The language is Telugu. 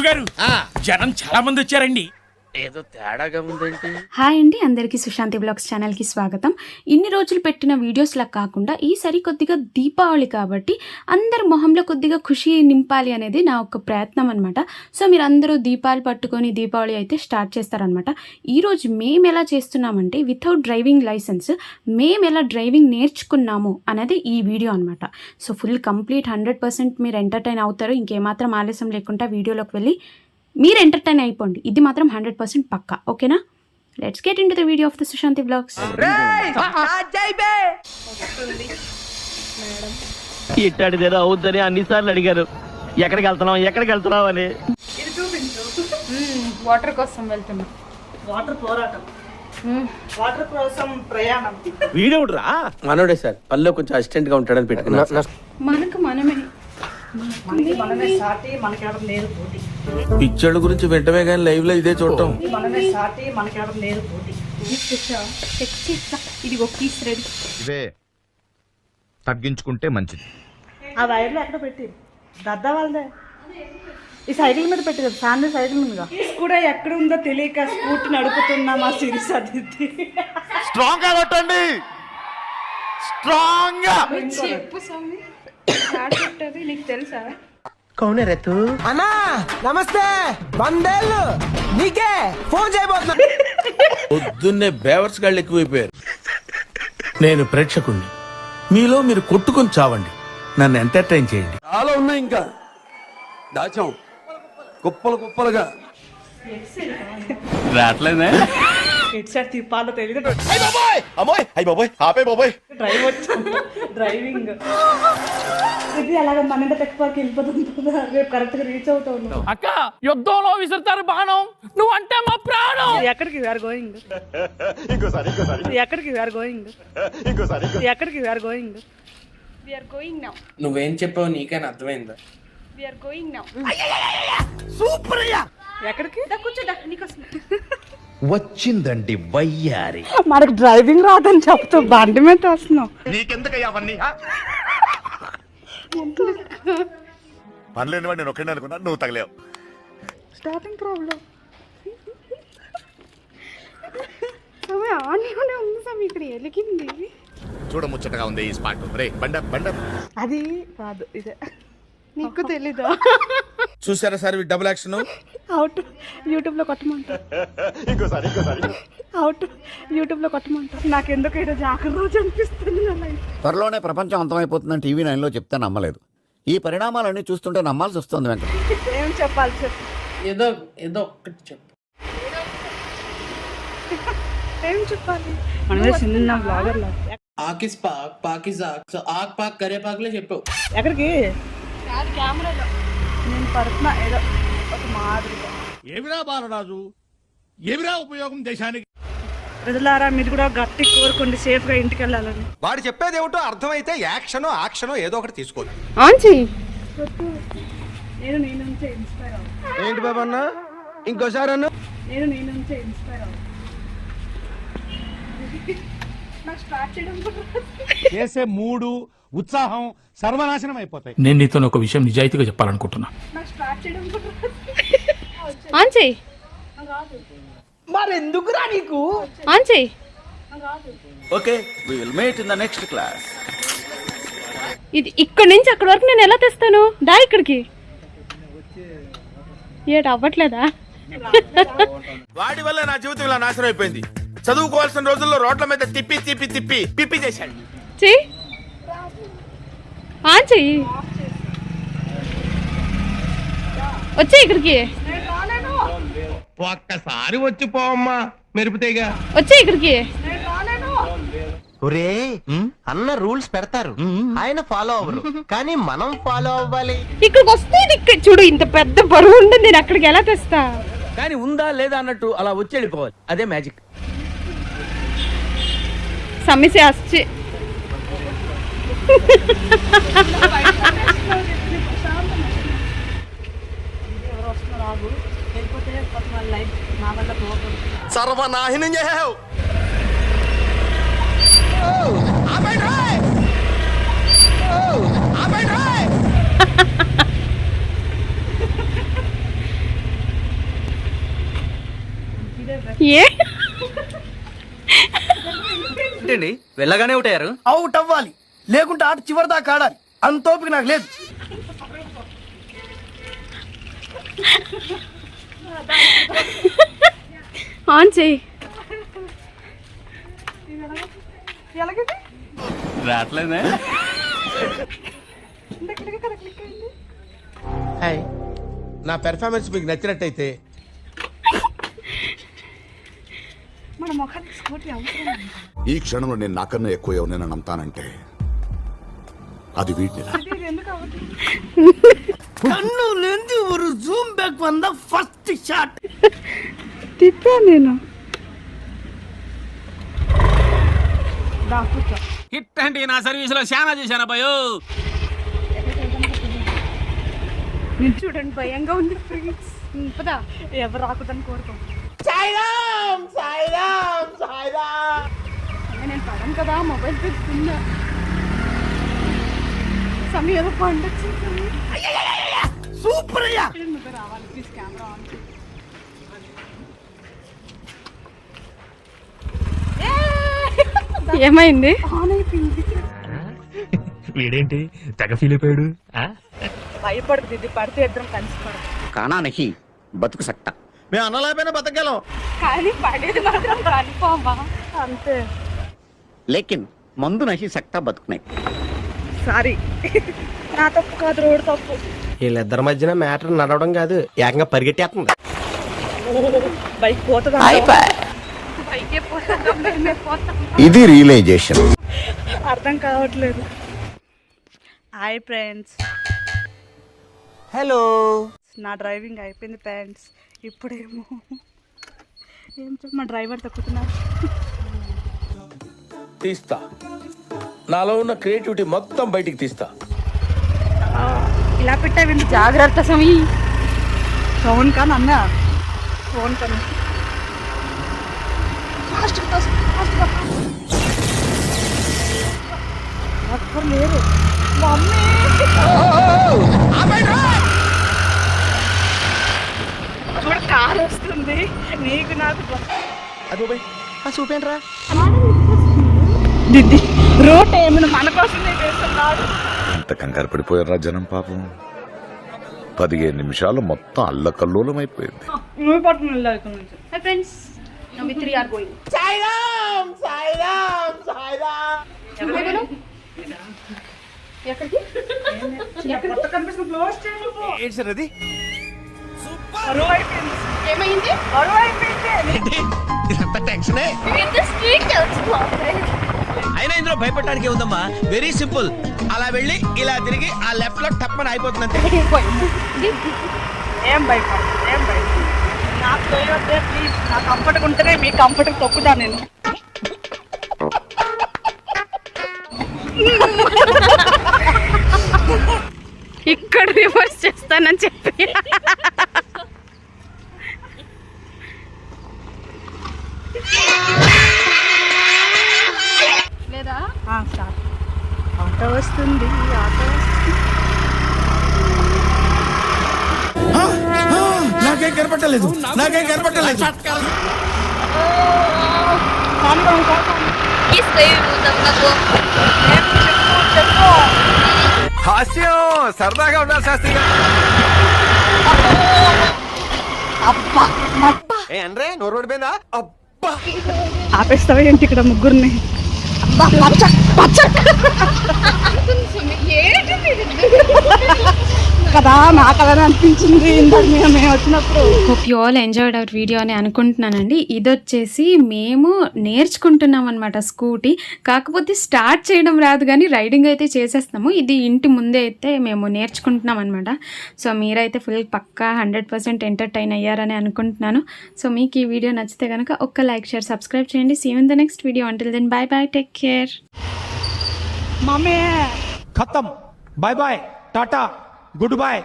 గురుగారు జనం చాలా మంది వచ్చారండి. ఏదో తేడాగా ఉందంటే? హాయ్ అండి అందరికీ సుశాంతి బ్లాగ్స్ ఛానల్కి స్వాగతం. ఇన్ని రోజులు పెట్టిన వీడియోస్లా కాకుండా ఈసారి కొద్దిగా దీపావళి కాబట్టి అందరి మొహంలో కొద్దిగా ఖుషి నింపాలి అనేది నా ఒక ప్రయత్నం అనమాట సో మీరు అందరూ దీపాలు పట్టుకొని దీపావళి అయితే స్టార్ట్ చేస్తారనమాట ఈరోజు మేము ఎలా చేస్తున్నామంటే వితౌట్ డ్రైవింగ్ లైసెన్స్ మేము ఎలా డ్రైవింగ్ నేర్చుకున్నాము అనేది ఈ వీడియో అనమాట so full complete hundred percent మీరు ఎంటర్టైన్ అవుతారు ఇంకేమాత్రం ఆలస్యం లేకుండా వీడియోలోకి వెళ్ళి మీరు ఎంటర్టైన్ అయిపోండి. ఇది మాత్రం హండ్రెడ్ పర్సెంట్ పక్కా. ఓకేనా? Let's get into the video of the Sushanti blogs ఇట్టాడిదేదో అవుద్దని అన్నిసార్లు అడిగారు. ఎక్కడికి వెళ్తున్నాం ఎక్కడికి వెళ్తున్నాం అని. వాటర్ కోసం వెళ్తున్నా. వాటర్ పోరాటం. వాటర్ కోసం ప్రయాణం. వీడేవుడ్రా? మనోడే సార్. పనిలో కొంచెం అసిస్టెంట్గా ఉంటాడని పెట్టుకున్నా. మనకు పిచ్చోళ్ళ గురించి వెంటనే కానీ లైవ్లో ఇదే చూడటం. ఇది ఇవే తగ్గించుకుంటే మంచిది. ఆ వైర్లు ఎక్కడ పెట్టి? దద్దా వాళ్ళదే. ఈ సైకిల్ మీద పెట్టి కదా ఫ్యామిలీ సైకిల్ మీద కూడా ఎక్కడ ఉందో తెలియక స్కూటీ నడుపుతున్నా మా సిరీస్ అది స్ట్రాంగ్గా కొట్టండి. స్ట్రాంగ్గా. చెప్పు స్వామి. పెట్టది నీకు తెలుసా? అన్నా నమస్తే. వందేళ్ళు. నీకే. ఫోన్ చేయబోతున్నా. పొద్దున్నే బేవర్స్ గాళ్ళు ఎక్కువైపోయారు. నేను ప్రేక్షకుణ్ణి. మీలో మీరు కొట్టుకొని చావండి. నన్ను ఎంటర్టైన్ చేయండి. చాలా ఉన్నాయి ఇంకా. దాచాం. కుప్పలు కుప్పలుగా. రావట్లేదే? ఎటు సైడ్ తిప్పాలో తెలియదు. అమ్మోయ్! అయ్యి బాబోయ్! ఆపే బాబోయ్! డ్రైవ్ వచ్చాం? డ్రైవింగ్ ఇది అలాగ మన ఇంత టెక్పార్కి వెళ్ళిపోతుంది రేపు కరెక్ట్గా రీచ్ అవుతావు నువ్వు. అక్క యుద్ధంలో విసురుతారు బాణం. నువ్వు అంటే మా ప్రాణం. ఎక్కడికి? వేర్ గోయింగ్ ఇంకోసారి ఇంకోసారి. ఎక్కడికి? వేర్ గోయింగ్ ఇంకోసారి ఎక్కడికి? Where going we are going now నువ్వేం చెప్పావు నీకైనా అర్థమైందా? వి ఆర్ గోయింగ్ నౌ ఎక్కడికి దా కూర్చో దా నీకోసం వచ్చిందండి వయ్యారి. మనకు డ్రైవింగ్ రాదని చెప్తూ బండి మీద వస్తున్నావు. నీకెందుకయ్యా అవన్నీ ఆ? పనిలేని వాడు నేను ఒక్కడే అనుకున్నా నువ్వు తగలేవు. స్టార్టింగ్ ప్రాబ్లం ఆన్లోనే ఉంది ఇక్కడ ఎలిగింది. ఈ స్పాట్ రే బండ బండ అది కాదు ఇదే. నీకు తెలీదా? చూసారా సార్ డబుల్ యాక్షన్ అవుట్ యూట్యూబ్లో కొట్టమంటా ఇంకోసారి ఇంకోసారి. అవుట్ యూట్యూబ్లో కొట్టమంటా నాకెందుకు ఈరోజు ఆఖరి రోజు అనిపిస్తుంది నా లైఫ్. త్వరలోనే ప్రపంచం అంతమైపోతుందని టీవీ నైన్లో చెప్తే నమ్మలేదు. ఈ పరిణామాలన్నీ చూస్తుంటే నమ్మాల్సి వస్తుంది వెంకట. ఏం చెప్పాలి చెప్పు. ఏదో ఏదో ఒక్కటి చెప్పు. ఏం చెప్పాలి? మనమే చిన్న బ్లాగర్ ఆకిస్ పాక్ పాకిజాక్ సో ఆక్ పాక్ కరే పాక్లే చెప్పావు ఎక్కడికి నేను పడుతున్నా ఏదో. ఒక మాదిరిగా. ఏమిరా బాలరాజు? ఏమిరా ఉపయోగం దేశానికి? ప్రజలారా మీరు కూడా గట్టి కోరుకోండి సేఫ్గా ఇంటికి వెళ్ళాలని వాడు చెప్పేది ఏమిటో అర్థమైతే యాక్షన్ యాక్షన్ ఏదో ఒకటి తీసుకోవచ్చు ఆన్ చెయ్యి నేను నీ నుంచే ఇన్స్పైర్ అవ్వాలి ఏంటి బాబా అన్న? ఇంకోసారి అన్న? నేను నీ నుంచే ఇన్స్పైర్ అవ్వాలి నాకు స్టార్ట్ చేయడం కూడా రాదు. చేసే మూడు ఉత్సాహం సర్వనాశనం అయిపోతాయి. నేను నీతో ఒక విషయం నిజాయితీగా చెప్పాలనుకుంటున్నా. నాకు. ఆన్ మరి ఎందుకురా నీకు ఆన్ చెయ్యి okay we will meet in the next class ఇది ఇక్కడ నుంచి అక్కడ వరకు నేను ఎలా తెస్తాను? దా ఇక్కడికి. ఏట అవ్వట్లేదా? వాడి వల్ల నా జీవితం ఇలా నాశనం అయిపోయింది. చదువుకోవాల్సిన రోజుల్లో రోడ్ల మీద తిప్పి తిప్పి తిప్పి పిప్పి చేశాడు. చెయ్యి. ఆన్ చెయ్యి. వచ్చే ఇక్కడికి. ఒక్కసారి వచ్చి పోమ్మా మెరుపుతేగా. వచ్చే ఇక్కడికి. ఒరే అన్న రూల్స్ పెడతారు. ఆయన ఫాలో అవ్వరు. కానీ మనం ఫాలో అవ్వాలి. ఇక్కడికి వస్తే ఇది ఇక్కడ. చూడు ఇంత పెద్ద బరువు ఉంటుంది నేను అక్కడికి ఎలా తెస్తా? కానీ ఉందా లేదా అన్నట్టు అలా వచ్చి వెళ్ళిపోవాలి అదే మ్యాజిక్. समी से आसचे सर्वनाहिन ये ఏంటండి? వెళ్ళగానే ఉంటారు అవుట్ అవ్వాలి. లేకుంటే ఆట చివరి దాకా ఆడాలి. అంత ఓపిక నాకు లేదు. ఆన్ చేయి రావట్లేదే? హాయ్. నా పెర్ఫార్మెన్స్ మీకు నచ్చినట్టయితే మన ముఖానికి స్కూటీ అవసరం ఈ క్షణంలో నేను నాకన్నా ఎక్కువ ఎవరినైనా నమ్ముతానంటే అది వీటిని ఎందుకు లేని ఒక జూమ్ బ్యాక్ వంద ఫస్ట్ షాట్ తిప్పా నేను. దా కూర్చో హిట్ అంటే నా సర్వీస్లో శానా చేశాను అబ్బాయో నేను చూడండి భయంగా ఉంది ఫ్రెండ్స్ పదా. ఎవరు రాకూడదని కోరుకో నేను పడను కదా మొబైల్ పెట్టుకున్నా సమయం ఏదో పండుగ సూపర్ అయ్యా నువ్వు రావాలి ప్లీజ్ కెమెరా ఆన్. ఏమైంది ఆన్ అయిపోయింది వీడేంటి తెగ ఫీల్ అయిపోయాడు భయపడదు ఇది పడితే ఇద్దరం కలిసి పడదు కానా నహి బతుకు సట్ట మేము అన్నలేకపోయినా బతకగలం. కానీ పడేది మాత్రం కన్ఫామా? అంతే. లేకిన్ మందు నహి సక్తా బతుకున్నాయి సారీ. నా తప్పు కాదు రోడ్ తప్పు. వీళ్ళిద్దరి మధ్యన మ్యాటర్ నడవడం కాదు ఏకంగా పరిగెట్టేస్తుంది. బైక్ పోతుందా? మేమే పోతాం ఇది రియలైజేషన్. అర్థం కావట్లేదు. Hi friends. హలో నా డ్రైవింగ్ అయిపోయింది ఫ్రెండ్స్. ఇప్పుడేమో ఏం చెప్ప మా డ్రైవర్ తక్కుతున్నారు తీస్తా. నాలో ఉన్న క్రియేటివిటీ మొత్తం బయటికి తీస్తా. ఇలా పెట్టావి జాగ్రత్త సమీ ఫోన్ కానీ అన్న ఫోన్ కానీ ఒక్కరు లేరు మమ్మీ చూడు కారు వస్తుంది నీకు నాకు చూపేంట్రా దిద్ది. రోడ్ ఏమైనా మన కోసం ఎంత కంగారు పడిపోయారా జనం పాపం. పదిహేను నిమిషాలు మొత్తం అల్లకల్లోలం అయిపోయింది ఎక్కడికి? కొత్త కనిపిస్తుంది. క్లోజ్ చేయండి పో. ఏమైంది? టెన్షనే అయినా ఇందులో భయపడడానికి ఏముందమ్మా? వెరీ సింపుల్ అలా వెళ్ళి ఇలా తిరిగి ఆ లెఫ్ట్లో టప్పని అయిపోతుంది అంతే. ఏం భయపడ ఏం భయపడ నాకు ప్లీజ్ నా ఉంటేనే మీ కంఫర్ట్ తొక్కుతా నేను. ఇక్కడ రివర్స్ చేస్తానని చెప్పి లేదా ఆ, స్టార్ట్ ఆటో. వస్తుంది నాకేం కనపట్టలేదు నాకేం కనపట్టలేదు హాస్యం సరదాగా ఉండాలి శాస్త్రి ఏ అంటే నోరు పడిపోయిందా అబ్బా. ఆపేస్తావా ఏంటి ఇక్కడ ముగ్గురిని? పచ్చ పచ్చ ఏంటి కదా నాకు అలానే అనిపించింది ఇందాక మేము మేము వచ్చినప్పుడు. Hope you all enjoyed our video అని అనుకుంటున్నానండి. ఇది వచ్చేసి మేము నేర్చుకుంటున్నాం అనమాట స్కూటీ. కాకపోతే స్టార్ట్ చేయడం రాదు కానీ రైడింగ్ అయితే చేసేస్తాము ఇది ఇంటి ముందే అయితే మేము నేర్చుకుంటున్నాం అనమాట సో మీరైతే ఫుల్ పక్కా హండ్రెడ్ పర్సెంట్ ఎంటర్టైన్ అయ్యారని అనుకుంటున్నాను. సో మీకు ఈ వీడియో నచ్చితే కనుక ఒక్క లైక్ షేర్ సబ్స్క్రైబ్ చేయండి. See in the next video until then bye bye take care mummy. ఖతం. బాయ్ బాయ్ టాటా. Good bye